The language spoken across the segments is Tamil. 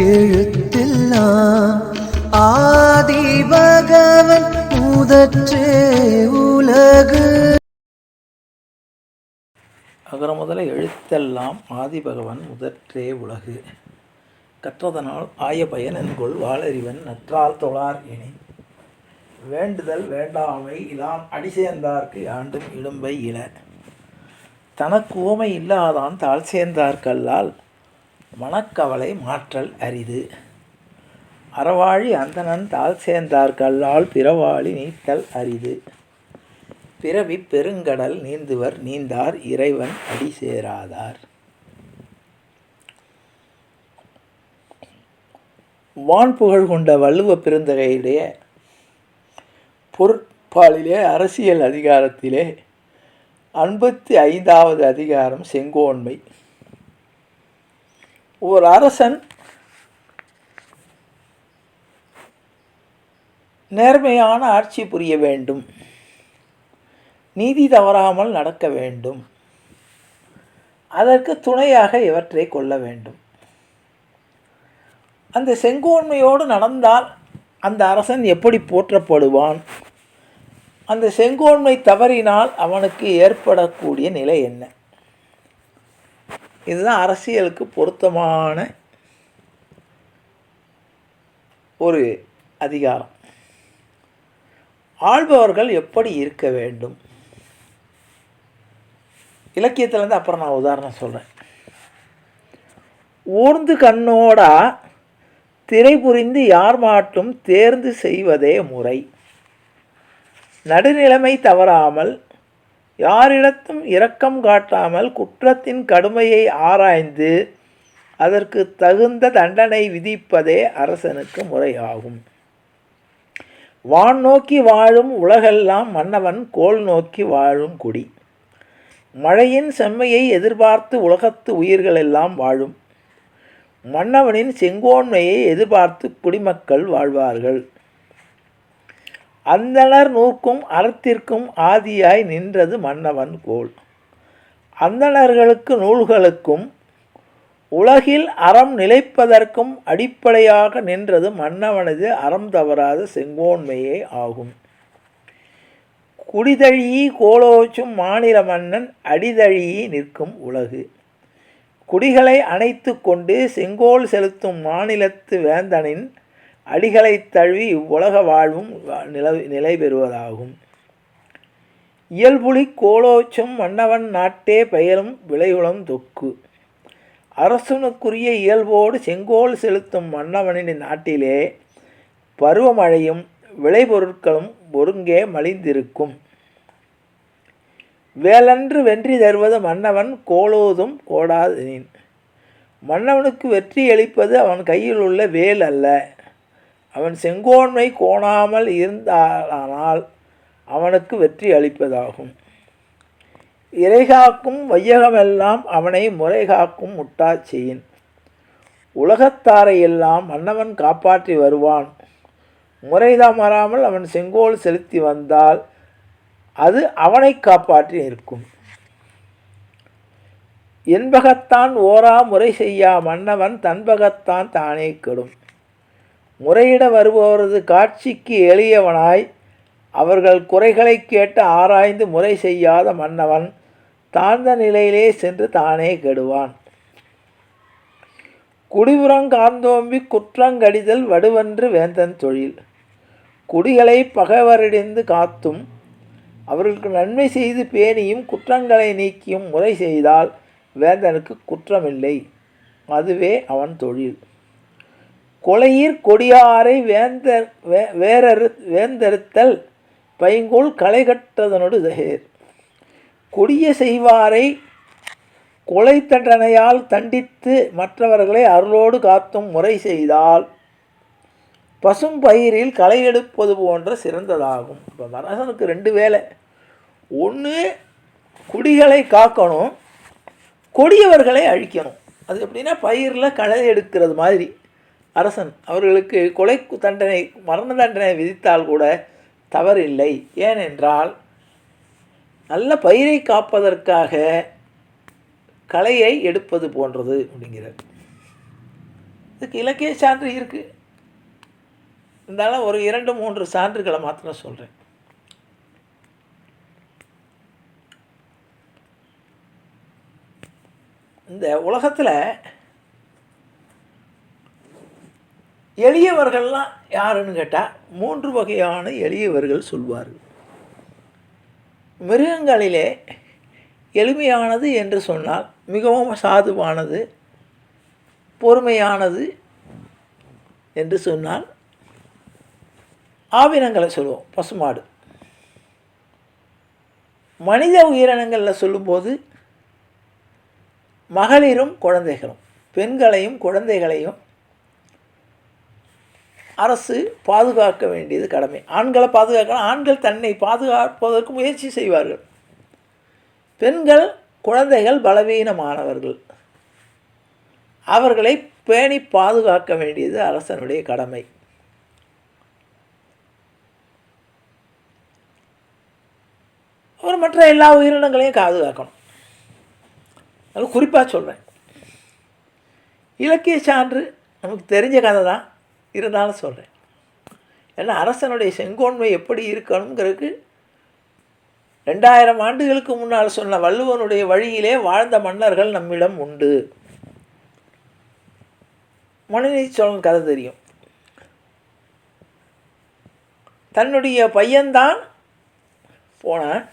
எழுத்தெல்லாம் ஆதி பகவன் முதற்றே உலகு. அகர முதல எழுத்தெல்லாம் ஆதிபகவன் முதற்றே உலகு. கற்றதனால் ஆய பயன் என்கொள் வாழறிவன் நற்றால் தொழார் இனி வேண்டுதல் வேண்டாமை இதான் அடிசேர்ந்தார்க்கு ஆண்டும் இடும்பை இல தனக்கு ஓமை இல்லாதான் தாழ் சேர்ந்தார்கல்லால் மனக்கவலை மாற்றல் அரிது. அறவாழி அந்தணன் சேர்ந்தார் கல்லால் பிறவாழி நீத்தல் அரிது. பிறவி பெருங்கடல் நீந்துவர் நீந்தார் இறைவன் அடி சேராதார். வான் புகழ் கொண்ட வள்ளுவ பெருந்தகையுடைய பொருட்பாலிலே அரசியல் அதிகாரத்திலே ஐம்பத்தி ஐந்தாவது அதிகாரம் செங்கோன்மை. ஒரு அரசன் நேர்மையான ஆட்சி புரிய வேண்டும். நீதி தவறாமல் நடக்க வேண்டும். அதற்கு துணையாக இவற்றை கொள்ள வேண்டும். அந்த செங்கோன்மையோடு நடந்தால் அந்த அரசன் எப்படி போற்றப்படுவான்? அந்த செங்கோன்மை தவறினால் அவனுக்கு ஏற்படக்கூடிய நிலை என்ன? இதுதான் அரசியலுக்கு பொருத்தமான ஒரு அதிகாரம். ஆள்பவர்கள் எப்படி இருக்க வேண்டும்? இலக்கியத்திலேருந்து அப்புறம் நான் உதாரணம் சொல்கிறேன் ஊர்ந்து கண்ணோடா திரை புரிந்து யார் மாட்டும் தேர்ந்து செய்வதே முறை. நடுநிலைமை தவறாமல் யாரிடத்தும் இரக்கம் காட்டாமல் குற்றத்தின் கடுமையை ஆராய்ந்து அதற்கு தகுந்த தண்டனை விதிப்பதே அரசனுக்கு முறையாகும். வான் நோக்கி வாழும் உலகெல்லாம் மன்னவன் கோல் நோக்கி வாழும் குடி. மழையின் செம்மையை எதிர்பார்த்து உலகத்து உயிர்களெல்லாம் வாழும். மன்னவனின் செங்கோன்மையை எதிர்பார்த்து குடிமக்கள் வாழ்வார்கள். அந்தணர் நூற்கும் அறத்திற்கும் ஆதியாய் நின்றது மன்னவன் கோல் அந்தணர்களுக்கு நூல்களுக்கும் உலகில் அறம் நிலைப்பதற்கும் அடிப்படையாக நின்றது மன்னவனது அறம் தவறாத செங்கோன்மையே ஆகும். குடிதழியி கோலோச்சும் மாநில மன்னன் அடிதழியி நிற்கும் உலகு. குடிகளை அணைத்து கொண்டு செங்கோல் செலுத்தும் மாநிலத்து வேந்தனின் அடிகளை தழுவி இவ்வுலக வாழ்வும் நிலை நிலை பெறுவதாகும் இயல்புலி கோலோச்சும் மன்னவன் நாட்டே பெயரும் விளைகுளம் தொக்கு. அரசனுக்குரிய இயல்போடு செங்கோல் செலுத்தும் மன்னவனின் நாட்டிலே பருவமழையும் விளைபொருட்களும் ஒருங்கே மலிந்திருக்கும். வேலன்று வென்றி தருவது மன்னவன் கோலோதும் கோடாதனின். மன்னவனுக்கு வெற்றி அளிப்பது அவன் கையில் உள்ள வேல் அல்ல. அவன் செங்கோன்மை கோணாமல் இருந்தானால் அவனுக்கு வெற்றி அளிப்பதாகும். இறைகாக்கும் வையகமெல்லாம் அவனை முறைகாக்கும் முட்டாட்சியின் உலகத்தாரை எல்லாம் மன்னவன் காப்பாற்றி வருவான். முறைதமராமல் அவன் செங்கோல் செலுத்தி வந்தால் அது அவனை காப்பாற்றி நிற்கும். என்பகத்தான் ஓரா முறை செய்யா மன்னவன் தன்பகத்தான் தானே கெடும். முறையிட வருபவரது காட்சிக்கு எளியவனாய் அவர்கள் குறைகளை கேட்டு ஆராய்ந்து முறை செய்யாத மன்னவன் தாழ்ந்த நிலையிலே சென்று தானே கெடுவான். குடிபுறங்காந்தோம்பி குற்றங்கடிதல் வடுவன்று வேந்தன் தொழில். குடிகளை பகைவரிடைந்து காத்தும் அவர்களுக்கு நன்மை செய்து பேணியும் குற்றங்களை நீக்கியும் முறை செய்தால் வேந்தனுக்கு குற்றமில்லை. அதுவே அவன் தொழில். கொலையீர் கொடியாரை வேந்தர் வே வேறறு வேந்தறுத்தல் பைங்கோல் களைகட்டதனோடு தகேர். கொடிய செய்வாரை கொலை தண்டனையால் தண்டித்து மற்றவர்களை அருளோடு காத்தும் முறை செய்தால் பசும் பயிரில் களை எடுப்பது போன்ற சிறந்ததாகும். இப்போ அரசனுக்கு ரெண்டு வேலை. ஒன்று குடிகளை காக்கணும் கொடியவர்களை அழிக்கணும். அது எப்படின்னா பயிரில் களை எடுக்கிறது மாதிரி. அரசன் அவர்களுக்கு கொலை தண்டனை மரண தண்டனை விதித்தால் கூட தவறில்லை. ஏனென்றால் நல்ல பயிரை காப்பதற்காக களையை எடுப்பது போன்றது அப்படிங்கிறார். இதுக்கு இலக்கிய சான்று இருக்குது இருந்தாலும் ஒரு இரண்டு மூன்று சான்றுகளை மாத்திரம் சொல்கிறேன் இந்த உலகத்தில் எளியவர்கள்லாம் யாருன்னு கேட்டால் மூன்று வகையான எளியவர்கள் சொல்வார்கள். மிருகங்களிலே எளிமையானது என்று சொன்னால் மிகவும் சாதுவானது பொறுமையானது என்று சொன்னால் ஆவினங்களை சொல்லுவோம் பசுமாடு. மனித உயிரினங்களில் சொல்லும்போது மகளிரும் குழந்தைகளும் பெண்களையும் குழந்தைகளையும் அரசு பாதுகாக்க வேண்டியது கடமை. ஆண்களை பாதுகாக்கணும் ஆண்கள் தன்னை பாதுகாப்பதற்கு முயற்சி செய்வார்கள். பெண்கள் குழந்தைகள் பலவீனமானவர்கள். அவர்களை பேணி பாதுகாக்க வேண்டியது அரசனுடைய கடமை. அவர் மற்ற எல்லா உயிரினங்களையும் பாதுகாக்கணும். அது குறிப்பாக சொல்கிறேன் இலக்கிய சான்று நமக்கு தெரிஞ்ச கதை தான் இருந்தாலும் சொல்கிறேன் ஏன்னா அரசனுடைய செங்கோன்மை எப்படி இருக்கணுங்கிறதுக்கு ரெண்டாயிரம் ஆண்டுகளுக்கு முன்னால் சொன்ன வள்ளுவனுடைய வழியிலே வாழ்ந்த மன்னர்கள் நம்மிடம் உண்டு. மனுநீதி சோழன் கதை தெரியும். தன்னுடைய பையன்தான் போனான்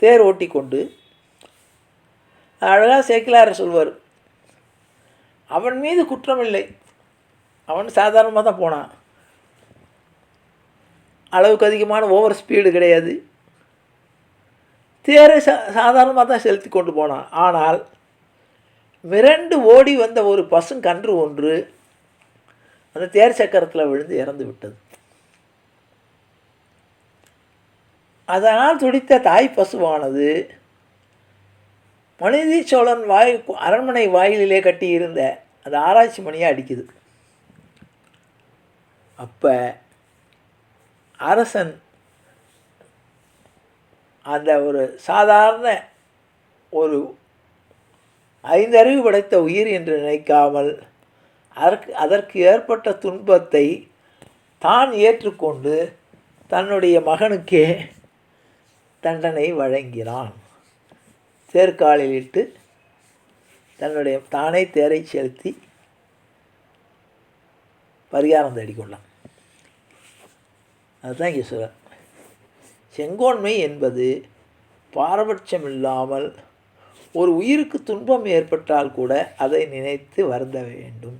தேர் ஓட்டி கொண்டு அழகாக சேக்கிலார சொல்வார் அவன் மீது குற்றமில்லை. அவன் சாதாரணமாக தான் போனான். அளவுக்கு அதிகமான ஓவர் ஸ்பீடு கிடையாது. தேரை சா சாதாரணமாக தான் செலுத்தி கொண்டு போனான். ஆனால் மிரண்டு ஓடி வந்த ஒரு பசுங்கன்று ஒன்று அந்த தேர் சக்கரத்தில் விழுந்து இறந்து விட்டது. அதனால் துடித்த தாய் பசுவானது மனிதி சோழன் வாய் அரண்மனை வாயிலே கட்டியிருந்த அந்த ஆராய்ச்சி மணியை அடிக்குது. அப்போ அரசன் அந்த ஒரு சாதாரண ஒரு ஐந்தறிவு படைத்த உயிர் என்று நினைக்காமல் அதற்கு அதற்கு ஏற்பட்ட துன்பத்தை தான் ஏற்றுக்கொண்டு தன்னுடைய மகனுக்கே தண்டனை வழங்கினான். தேர்காலில் இட்டு தன்னுடைய தானே தேரை செலுத்தி பரிகாரம் தேடிக்கொண்டான். அதுதான் இங்கே சொல்ல செங்கோன்மை என்பது பாரபட்சம் இல்லாமல் ஒரு உயிருக்கு துன்பம் ஏற்பட்டால் கூட அதை நினைத்து வருந்த வேண்டும்.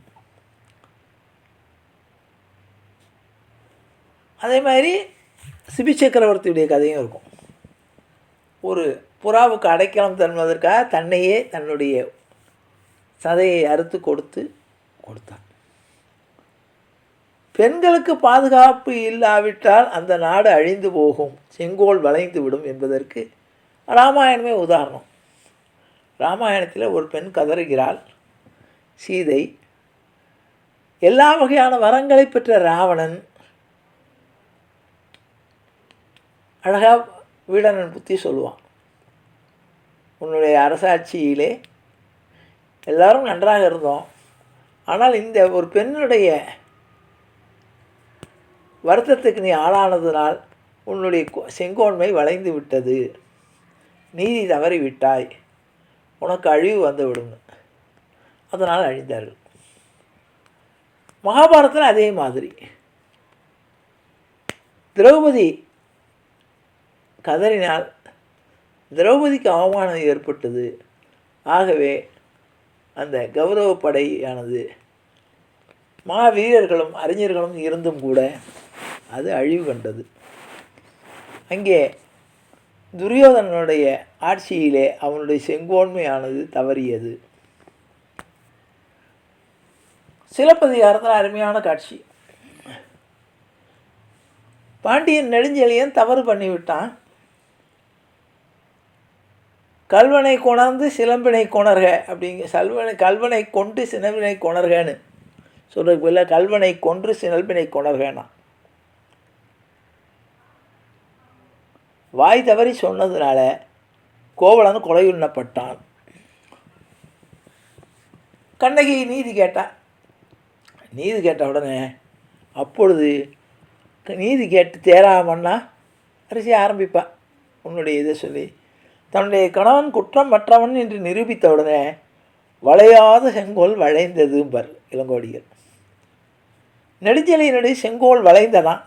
அதே மாதிரி சிபி சக்கரவர்த்தியுடைய கதையும் இருக்கும். ஒரு புறாவுக்கு அடைக்கலம் தருவதற்காக தன்னையே தன்னுடைய சதையை அறுத்து கொடுத்து கொடுத்தான். பெண்களுக்கு பாதுகாப்பு இல்லாவிட்டால் அந்த நாடு அழிந்து போகும். செங்கோல் வளைந்து விடும் என்பதற்கு ராமாயணமே உதாரணம். ராமாயணத்தில் ஒரு பெண் கதறுகிறாள். சீதை எல்லா வகையான வரங்களை பெற்ற ராவணன் அழகாக வீடனன் புத்தி சொல்லுவான். உன்னுடைய அரசாட்சியிலே எல்லாரும் நன்றாக இருந்தோம். ஆனால் இந்த ஒரு பெண்ணுடைய வருத்தத்துக்கு நீ ஆளானதினால் உன்னுடைய செங்கோன்மை வளைந்து விட்டது. நீதி தவறி விட்டாய் உனக்கு அழிவு வந்துவிடும் அதனால் அழிந்தார்கள். மகாபாரதத்தில் அதே மாதிரி. திரௌபதி கதறினால் திரௌபதிக்கு அவமானம் ஏற்பட்டது. ஆகவே அந்த கௌரவ படையானது மாவீரர்களும் அறிஞர்களும் இருந்தும் கூட அது அழிவு கண்டது. அங்கே துரியோதனனுடைய ஆட்சியிலே அவனுடைய செங்கோன்மையானது தவறியது. சிலப்பதிகாரத்தில் அருமையான காட்சி. பாண்டியன் நெடுஞ்செழியன் தவறு பண்ணிவிட்டான். கல்வனை கொணர்ந்து சிலம்பினை கொணர்க அப்படிங்க சல்வனை கல்வனை கொண்டு சிலம்பினை கொணர்கன்னு சொல்கிறதுக்கு இல்லை கல்வனை கொன்று சிலம்பினை கொணர்கனா வாய் தவறி சொன்னதுனால கோவலன் கொலையுண்ணப்பட்டான் கண்ணகி நீதி கேட்டான் நீதி கேட்ட உடனே அப்பொழுது நீதி கேட்டு தேராமன்னா அரிசி ஆரம்பிப்பாள் உன்னுடைய இதை சொல்லி. தன்னுடைய கணவன் குற்றம் மற்றவன் என்று நிரூபித்த உடனே வளையாத செங்கோல் வளைந்ததும்பர் இளங்கோடிகள். நெடுஞ்செலியினுடைய செங்கோல் வளைந்ததான்.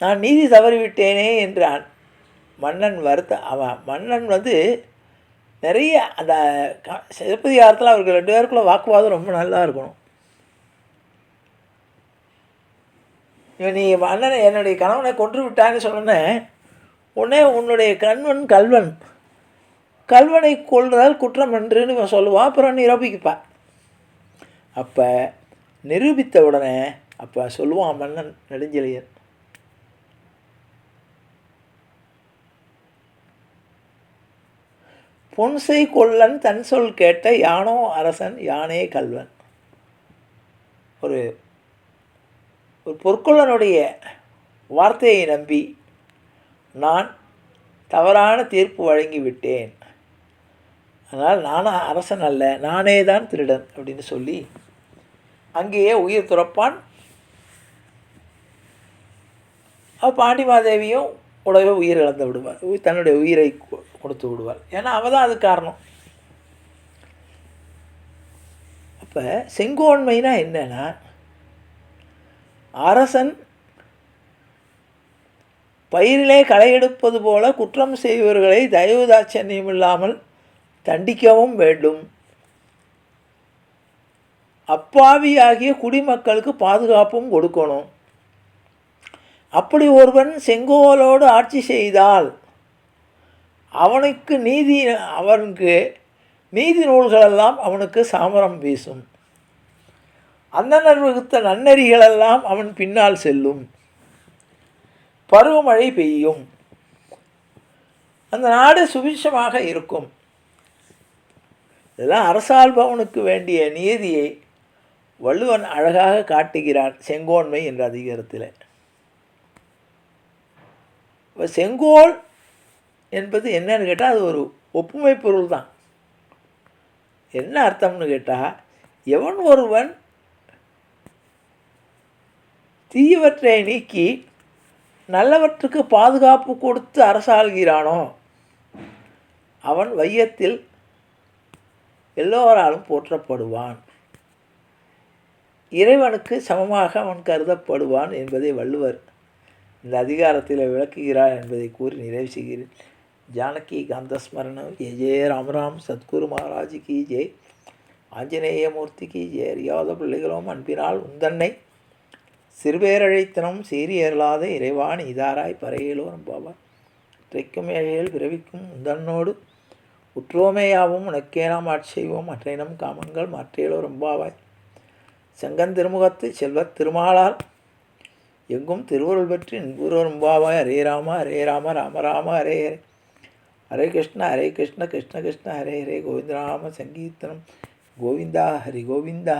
நான் நீதி தவறிவிட்டேனே என்றான். மன்னன் வருத்த அவன் மன்னன் வந்து நிறைய அந்த க- சிலப்பதிகாரத்தில் அவர்கள் ரெண்டு பேருக்குள்ள வாக்குவாதம் ரொம்ப நல்லா இருக்கணும். இவன் நீ மன்னனை என்னுடைய கணவனை கொன்று விட்டான்னு சொன்னேன் உடனே உன்னுடைய கண்வன் கல்வன் கல்வனை கொள்றதால் குற்றம் என்றுன்னு இவன் சொல்லுவான் அப்புறம் நிரூபிப்பான் அப்போ நிரூபித்த உடனே அப்போ சொல்லுவான் மன்னன் நெடுஞ்செழியன் பொன்சை கொல்லன் தன் சொல் கேட்ட யானோ அரசன் யானே கல்வன். ஒரு ஒரு பொற்கொள்ளனுடைய வார்த்தையை நம்பி நான் தவறான தீர்ப்பு வழங்கிவிட்டேன் அதனால் நானும் அரசன் அல்ல நானே தான் திருடன் அப்படின்னு சொல்லி அங்கேயே உயிர் துறப்பான். பாண்டிமாதேவியும் உடவே உயிர் இழந்து விடுவார். உயிர் தன்னுடைய உயிரை கொடுத்து விடுவார். ஏன்னா அவள் தான் அது காரணம். அப்போ செங்கோன்மைனா என்னன்னா அரசன் பயிரிலே களை எடுப்பது போல குற்றம் செய்பவர்களை தயவு தாட்சண்யம் இல்லாமல் தண்டிக்கவும் வேண்டும். அப்பாவியாகிய குடிமக்களுக்கு பாதுகாப்பும் கொடுக்கணும். அப்படி ஒருவன் செங்கோலோடு ஆட்சி செய்தால் அவனுக்கு நீதி அவனுக்கு நீதி நூல்களெல்லாம் அவனுக்கு சாமரம் வீசும். அந்தனர் வகுத்த நன்னெறிகளெல்லாம் அவன் பின்னால் செல்லும். பருவமழை பெய்யும். அந்த நாடு சுபிட்சமாக இருக்கும். இதெல்லாம் அரசாள்பவனுக்கு வேண்டிய நீதியை வள்ளுவன் அழகாக காட்டுகிறான் செங்கோன்மை என்ற அதிகாரத்தில். இப்போ செங்கோல் என்பது என்னன்னு கேட்டால் அது ஒரு ஒப்புமை பொருள் தான். என்ன அர்த்தம்னு கேட்டால் எவன் ஒருவன் தீயவற்றை நீக்கி நல்லவற்றுக்கு பாதுகாப்பு கொடுத்து அரசாள்கிறானோ அவன் வையத்தில் எல்லோராலும் போற்றப்படுவான். இறைவனுக்கு சமமாக அவன் கருதப்படுவான் என்பதை வள்ளுவர் இந்த அதிகாரத்தில் விளக்குகிறார் என்பதை கூறி நிறைவு செய்கிறேன். ஜானகி காந்தஸ்மரணம் ஜெய ஜெய ராமராம் சத்குரு மகாராஜ் கி ஜெய் ஆஞ்சநேயமூர்த்தி கி ஜெய அறியாத பிள்ளைகளும் அன்பினால் உந்தன்னை. சிறுபேரழைத்தனம் சீரியர்களாத இறைவான் இதாராய் பறையிலோரும் பாபா இற்றைக்கும் ஏழையில் பிறவிக்கும் உந்தன்னோடு. உற்றோமேயாவும் உனக்கே நாம் ஆட்செய்வோம் மற்றையினம் காமங்கள் மற்றையிலோ ரொம்பாவாய் செங்கந்திருமுகத்து செல்வத் திருமாலால். எங்கும் திருவருள் பற்றி இன்புருவர் ரொம்பாவாய் ஹரே ராம ஹரே ராம ராம ராம ஹரே ஹரே ஹரே கிருஷ்ண ஹரே கிருஷ்ண கிருஷ்ண கிருஷ்ண ஹரே ஹரே கோவிந்தராம சங்கீர்த்தனம் கோவிந்தா ஹரி கோவிந்தா